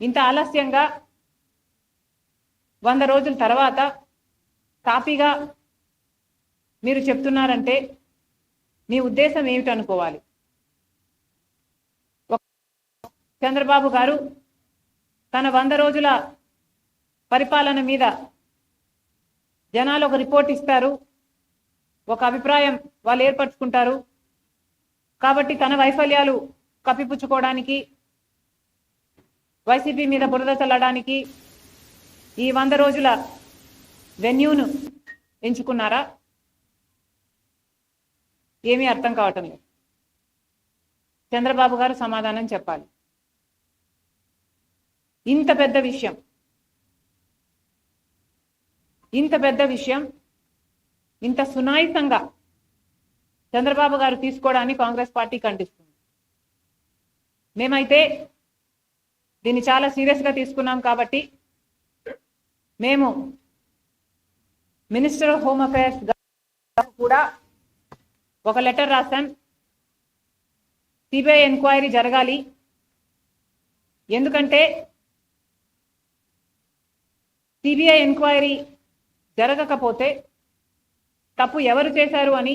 ఇంత ఆలస్యంగా వంద రోజుల తర్వాత తాపీగా మీరు చెప్తున్నారంటే మీ ఉద్దేశం ఏమిటి అనుకోవాలి? చంద్రబాబు గారు తన వంద రోజుల పరిపాలన మీద జనాలు ఒక రిపోర్ట్ ఇస్తారు ఒక అభిప్రాయం వాళ్ళు ఏర్పరచుకుంటారు. కాబట్టి తన వైఫల్యాలు కప్పిపుచ్చుకోవడానికి వైసీపీ మీద బురద చల్లడానికి ఈ వంద రోజుల వెన్యూను ఎంచుకున్నారా? ఏమీ అర్థం కావటం లేదు. చంద్రబాబు గారు సమాధానం చెప్పాలి. ఇంత పెద్ద విషయం. ఇంత పెద్ద విషయం. ఇంత సునాయితంగా చంద్రబాబు గారు తీసుకోవడాన్ని కాంగ్రెస్ పార్టీ ఖండిస్తుంది. మేమైతే దీన్ని చాలా సీరియస్గా తీసుకున్నాం కాబట్టి మేము మినిస్టర్ ఆఫ్ హోమ్ అఫైర్స్ కూడా ఒక లెటర్ రాశాం. సిబిఐ ఎంక్వైరీ జరగాలి. ఎందుకంటే సిబిఐ ఎంక్వైరీ జరగకపోతే తప్పు ఎవరు చేశారు అని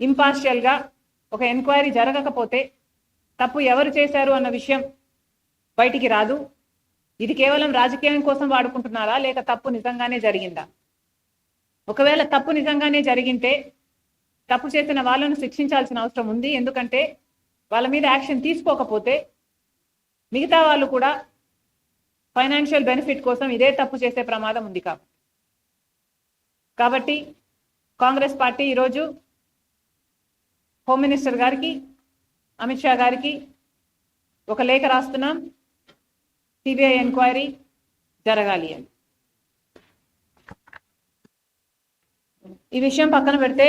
ఇంపార్షియల్గా ఒక ఎంక్వైరీ జరగకపోతే తప్పు ఎవరు చేశారు అన్న విషయం బయటికి రాదు. ఇది కేవలం రాజకీయం కోసం వాడుకుంటున్నారా? లేక తప్పు నిజంగానే జరిగిందా? ఒకవేళ తప్పు నిజంగానే జరిగింటే తప్పు చేసిన వాళ్ళను శిక్షించాల్సిన అవసరం ఉంది. ఎందుకంటే వాళ్ళ మీద యాక్షన్ తీసుకోకపోతే మిగతా వాళ్ళు కూడా ఫైనాన్షియల్ బెనిఫిట్ కోసం ఇదే తప్పు చేసే ప్రమాదం ఉంది కాబట్టి. కాబట్టి కాంగ్రెస్ పార్టీ ఈరోజు హోమ్ మినిస్టర్ గారికి అమిత్ షా గారికి ఒక లేఖ రాస్తున్నాం. సిబిఐ ఎంక్వైరీ జరగాలి అని. ఈ విషయం పక్కన పెడితే